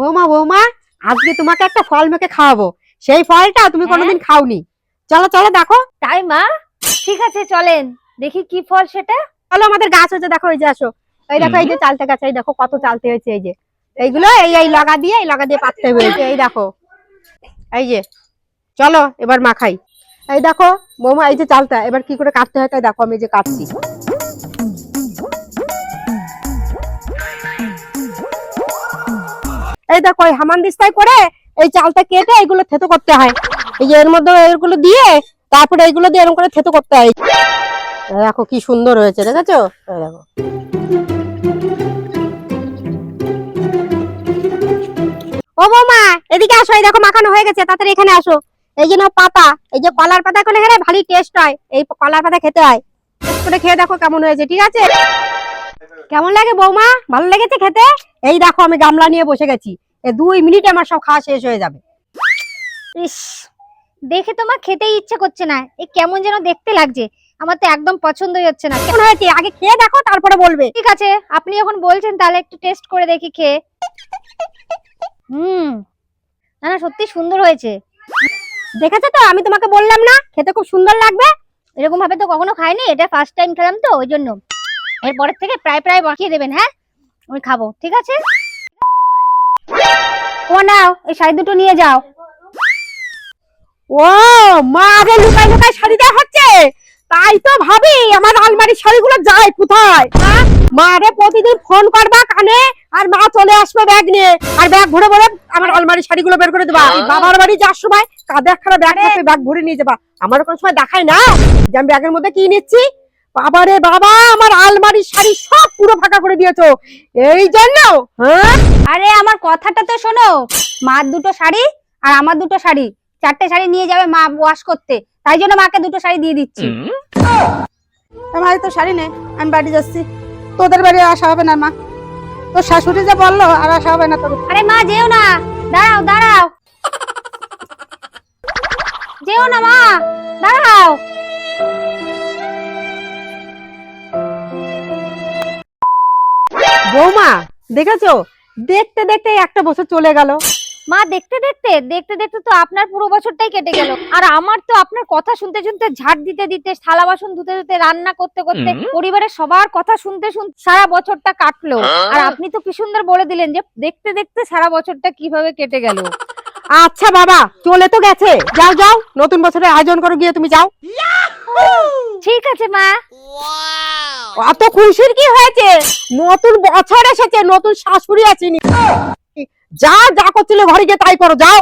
বৌমা বৌমা আজকে তোমাকে একটা ফল মেখে খাওয়াবো। সেই ফলটা তুমি হ্যাঁ? কোনোদিন খাওনি। চলো চলো দেখো। তাই মা? ঠিক আছে চলেন। দেখি কি ফল সেটা। চলো আমাদের গাছ হয়েছে দেখো এই যে আসো। এই দেখো এই যে চালতে গাছ এই দেখো কত চালতে হয়েছে এই যে। এইগুলো এই এই লগা দিয়ে এই লগা দিয়ে পাততে হয়েছে এই দেখো। এই যে। চলো এবার মাখাই এই দেখো বৌমা এই যে চালটা এবার কি করে কাটতে হয় তাই দেখো আমি যে কাটছি। দেখো এই হামান করে এই চালটা কেটে এগুলো থেতো করতে হয়। এই যে এর মধ্যে এগুলো দিয়ে তারপরে এইগুলো দিয়ে এরকম করে থেতো করতে হয়। দেখো কি সুন্দর হয়েছে, দেখেছ? দেখো। ও বৌমা, এদিকে আসো, এই দেখো মাখানো হয়ে গেছে, তাড়াতাড়ি এখানে আসো। এই জন্য পাতা, এই যে কলার পাতা করলে এখানে ভারী টেস্ট হয়। এই কলার পাতা খেতে হয়। করে খেয়ে দেখো কেমন হয়েছে, ঠিক আছে? কেমন লাগে বৌমা? ভালো লেগেছে খেতে? এই দেখো আমি গামলা নিয়ে বসে গেছি। দুই মিনিটে আমার সব খাওয়া শেষ হয়ে যাবে। ইস দেখে তোমার খেতেই ইচ্ছে করছে না। এ কেমন যেন দেখতে লাগছে। আমার তো একদম পছন্দই হচ্ছে না। কেমন হয়েছে? আগে খেয়ে দেখো তারপরে বলবে। ঠিক আছে আপনি যখন বলছেন তাহলে একটু টেস্ট করে দেখি খেয়ে। হুম না না সত্যি সুন্দর হয়েছে। দেখেছ তো? আমি তোমাকে বললাম না খেতে খুব সুন্দর লাগবে। এরকম ভাবে তো কখনো খাইনি এটা ফার্স্ট টাইম খেলাম তো ওই জন্য। এরপরের থেকে প্রায় প্রায় বাকিয়ে দেবেন হ্যাঁ? আমি খাব ঠিক আছে? ও, নাও, এই শাড়ি দুটো নিয়ে যাও। ও, মা আগে লুকাই লুকাই শাড়ি দেওয়া হচ্ছে। তাই তো ভাবি, আমার আলমারির শাড়িগুলো যায় কোথায়? মা রে, প্রতিদিন ফোন করবা কানে, আর মা চলে আসবে ব্যাগ নিয়ে। আর ব্যাগ ভরে ভরে আমার আলমারির শাড়িগুলো বের করে দেবা। বাবার বাড়ি যাওয়ার সময় কাঁধে একখানা ব্যাগ ব্যাগ ভরে নিয়ে যাবা। আমার কোনো সময় দেখাই না যে আমি ব্যাগের মধ্যে কি নিচ্ছি। বাবা রে বাবা আমার আলমারির শাড়ি সব পুরো ফাঁকা করে দিয়েছ। এই জন্য হ্যাঁ? আরে আমার কথাটা তো শোনো। মার দুটো শাড়ি আর আমার দুটো শাড়ি। চারটে শাড়ি নিয়ে যাবে মা ওয়াশ করতে। তাই জন্য মাকে দুটো শাড়ি দিয়ে দিচ্ছি। আমার তো শাড়ি নেই আমি বাড়ি যাচ্ছি। তোদের বাড়ি আসা হবে না মা। তোর শাশুড়ি যা বলল আর আসা হবে না তোর আরে মা যেও না। দাঁড়াও দাঁড়াও। যেও না মা। দেখেছ? দেখতে দেখতে একটা বছর চলে গেল। মা দেখতে দেখতে? দেখতে দেখতে তো আপনার পুরো বছরটাই কেটে গেল। আর আমার তো আপনার কথা শুনতে শুনতে ঝাড় দিতে দিতে থালা বাসন ধুতে ধুতে রান্না করতে করতে পরিবারের সবার কথা শুনতে শুনতে সারা বছরটা কাটলো। আর আপনি তো কি সুন্দর বলে দিলেন যে দেখতে দেখতে সারা বছরটা কীভাবে কেটে গেল। আচ্ছা বাবা চলে তো গেছে। যাও যাও নতুন বছরের আয়োজন করো গিয়ে তুমি যাও। ঠিক আছে মা। অত খুশির কি হয়েছে? নতুন বছর এসেছে, নতুন শাশুড়ি আছে যা যা করছিল ঘরে গিয়ে তাই করো, যাও।